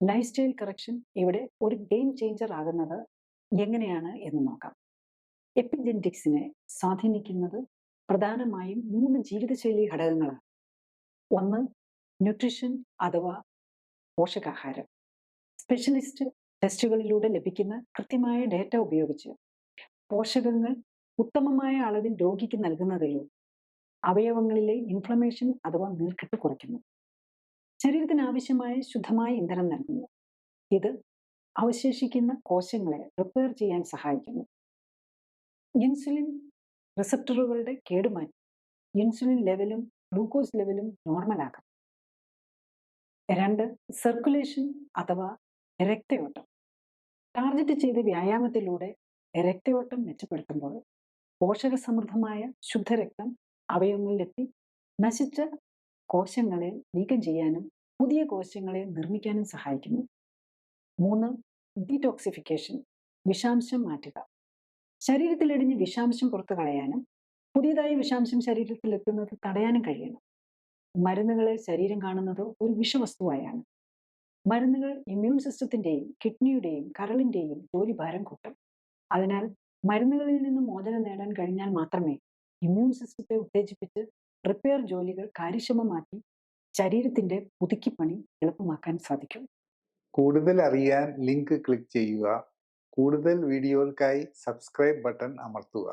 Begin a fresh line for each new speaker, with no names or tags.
Life style correction ഇവിടെ ഒരു game changer ആകുന്നത് എങ്ങനെയാണ് എന്ന് നോക്കാം. എപ്പിജെന്റിക്സിനെ സ്വാധീനിക്കുന്നത് പ്രധാനമായും മൂന്ന് ജീവിതശൈലി ഘടകങ്ങളാണ്. ഒന്ന് ന്യൂട്രിഷൻ അഥവാ പോഷകാഹാരം. സ്പെഷ്യലിസ്റ്റ് ടെസ്റ്റുകളിലൂടെ ലഭിക്കുന്ന കൃത്യമായ ഡേറ്റ ഉപയോഗിച്ച് പോഷകങ്ങൾ ഉത്തമമായ അളവിൽ രോഗിക്ക് നൽകുന്നതിലൂടെ അവയവങ്ങളിലെ ഇൻഫ്ലമേഷൻ അഥവാ നീർക്കെട്ട് കുറയ്ക്കുന്നു. ശരീരത്തിന് ആവശ്യമായ ശുദ്ധമായ ഇന്ധനം നൽകുന്നു. ഇത് അവശേഷിക്കുന്ന കോശങ്ങളെ റിപ്പയർ ചെയ്യാൻ സഹായിക്കുന്നു. ഇൻസുലിൻ റിസപ്റ്ററുകളുടെ കേടുമാറ്റി ഇൻസുലിൻ ലെവലും ഗ്ലൂക്കോസ് ലെവലും നോർമലാക്കും രണ്ട് സർക്കുലേഷൻ അഥവാ രക്തയോട്ടം. ടാർഗറ്റ് ചെയ്ത വ്യായാമത്തിലൂടെ രക്തയോട്ടം മെച്ചപ്പെടുത്തുമ്പോൾ പോഷകസമൃദ്ധമായ ശുദ്ധരക്തം അവയവങ്ങളിലെത്തി നശിച്ച കോശങ്ങളെ നീക്കം ചെയ്യാനും പുതിയ കോശങ്ങളെ നിർമ്മിക്കാനും സഹായിക്കുന്നു. മൂന്ന് ഡീടോക്സിഫിക്കേഷൻ വിഷാംശം മാറ്റുക. ശരീരത്തിലിടിഞ്ഞ് വിഷാംശം പുറത്തു കളയാനും പുതിയതായി വിഷാംശം ശരീരത്തിൽ എത്തുന്നത് തടയാനും കഴിയണം. മരുന്നുകളെ ശരീരം കാണുന്നത് ഒരു വിഷവസ്തുവായാണ്. മരുന്നുകൾ ഇമ്മ്യൂൺ സിസ്റ്റത്തിന്റെയും കിഡ്നിയുടെയും കരളിന്റെയും ജോലിഭാരം കൂട്ടും. അതിനാൽ മരുന്നുകളിൽ നിന്ന് മോചനം നേടാൻ കഴിഞ്ഞാൽ മാത്രമേ ഇമ്മ്യൂൺ സിസ്റ്റത്തെ ഉത്തേജിപ്പിച്ച് റിപ്പയർ ജോലികൾ കാര്യക്ഷമമാക്കി ശരീരത്തിന്റെ പുതുക്കിപ്പണി എളുപ്പമാക്കാൻ സാധിക്കും.
കൂടുതൽ അറിയാൻ ലിങ്ക് ക്ലിക്ക് ചെയ്യുക. കൂടുതൽ വീഡിയോകൾക്കായി സബ്സ്ക്രൈബ് ബട്ടൺ അമർത്തുക.